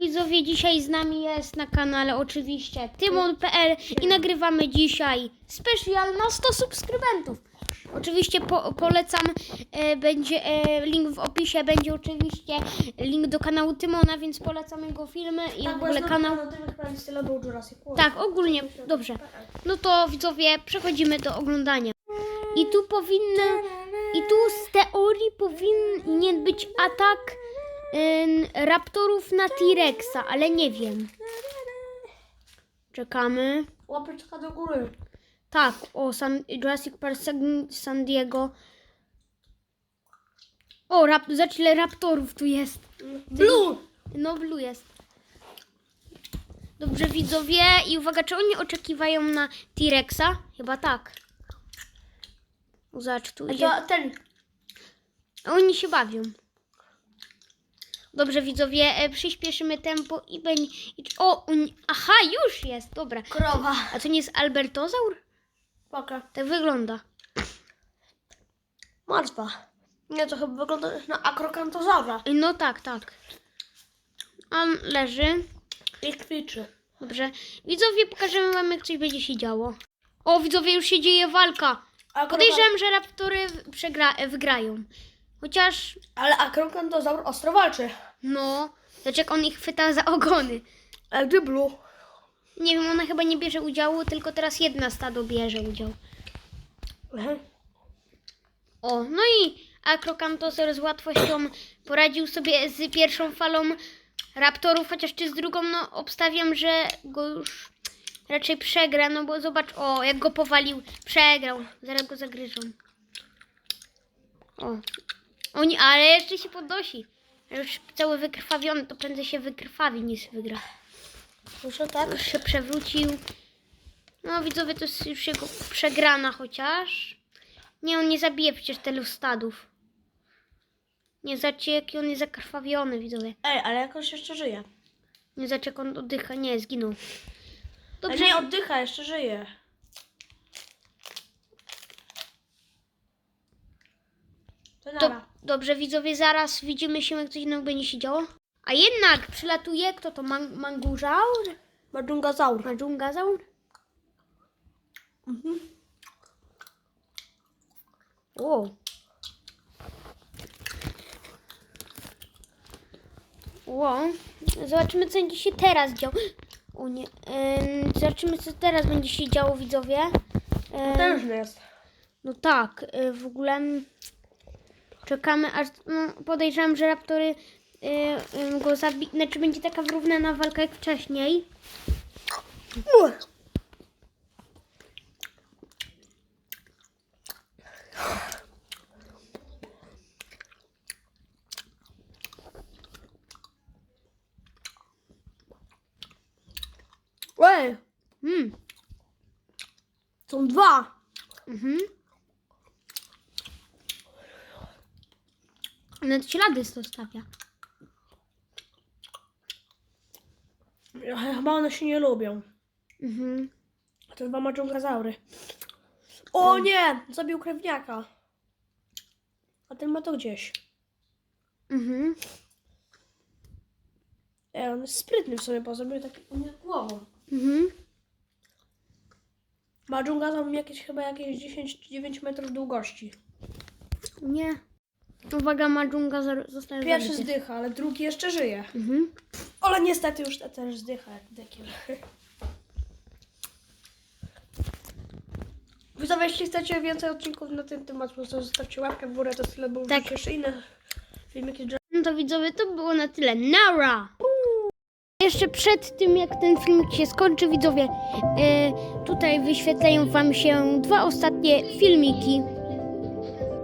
Widzowie, dzisiaj z nami jest na kanale oczywiście Tymon.pl i nagrywamy dzisiaj specjal na 100 subskrybentów. Oczywiście po, polecam, e, będzie e, link w opisie, będzie oczywiście link do kanału Tymona, więc polecam jego filmy i w ogóle kanał. Tak, ogólnie, dobrze. No to widzowie, przechodzimy do oglądania. I tu powinny, i tu z teorii powinien być atak raptorów na T-Rexa, ale nie wiem. Czekamy. Łapeczka do góry. Tak, o San, Jurassic Park San, San Diego. O, rap, zobacz ile raptorów tu jest. Blue! No, blue jest. Dobrze, widzowie. I uwaga, czy oni oczekiwają na T-Rexa? Chyba tak. Zobacz, tu A idzie. to ten. Oni się bawią. Dobrze, widzowie, e, przyspieszymy tempo i będzie... i- O, oni... aha, już jest, dobra. Krowa. A to nie jest Albertozaur? Paka. Tak wygląda. Martwa. Nie, to chyba wygląda na akrokantozaura. E, No tak, tak. On leży. I kwiczy. Dobrze. Widzowie, pokażemy wam, jak coś będzie się działo. O, widzowie, już się dzieje walka. Podejrzewam, że raptory przegra... e, wygrają. Chociaż, Ale akrokantozaur ostro walczy. no, zobacz jak on ich chwyta za ogony. A gdy Blue? Nie wiem, ona chyba nie bierze udziału, tylko teraz jedna stado bierze udział. Mhm. O, no i Akrokantosaur z łatwością poradził sobie z pierwszą falą raptorów, chociaż czy z drugą, no obstawiam, że go już raczej przegra, no bo zobacz, o, jak go powalił, przegrał, zaraz go zagryzą. O, oni, ale jeszcze się podnosi. Już cały wykrwawiony, to prędzej się wykrwawi niż wygra. Muszę tak? Już się przewrócił. No widzowie, to jest już jego przegrana chociaż. Nie, on nie zabije przecież tylu stadów. Nie zacie jaki on jest zakrwawiony, widzowie. Ej, ale jakoś jeszcze żyje. Nie zacie jak on oddycha. Nie, zginął. Dobrze. Nie oddycha, jeszcze żyje. To to. Dobrze widzowie, zaraz widzimy się, jak coś innego będzie się działo. A jednak przylatuje, kto to? Man manguzaur? Madżungazaur. Madżungazaur? Mhm. O. Ło. Zobaczymy, co będzie się teraz działo. O nie. Em, zobaczymy, co teraz będzie się działo, widzowie. Potężny jest. no tak, y, w ogóle czekamy, aż no, podejrzewam, że raptory y, y, go zabiją. Znaczy, będzie taka wyrównana walka jak wcześniej. Ej, Mm. są dwa. Mhm. Nawet ślady zostawia. Chyba one się nie lubią. Mhm. To dwa madżungazaury. O nie! Zabił krewniaka. A ten ma to gdzieś. Mhm. Ej, on jest sprytny w sobie, bo zrobił tak głową. Mhm. Ma jakieś chyba jakieś 10 czy 9 metrów długości. Nie. Uwaga, Madżunga zostaje Pierwszy zabity. zdycha, ale drugi jeszcze żyje. Mhm. Ale niestety już te- też zdycha jak dekiel. Widzowie, jeśli chcecie więcej odcinków na ten temat, po prostu zostawcie łapkę w górę, to tyle, bo Tak. tak. jeszcze inne filmiki. No to widzowie, to było na tyle. Nara! Jeszcze przed tym, jak ten filmik się skończy, widzowie, e, tutaj wyświetlają Wam się dwa ostatnie filmiki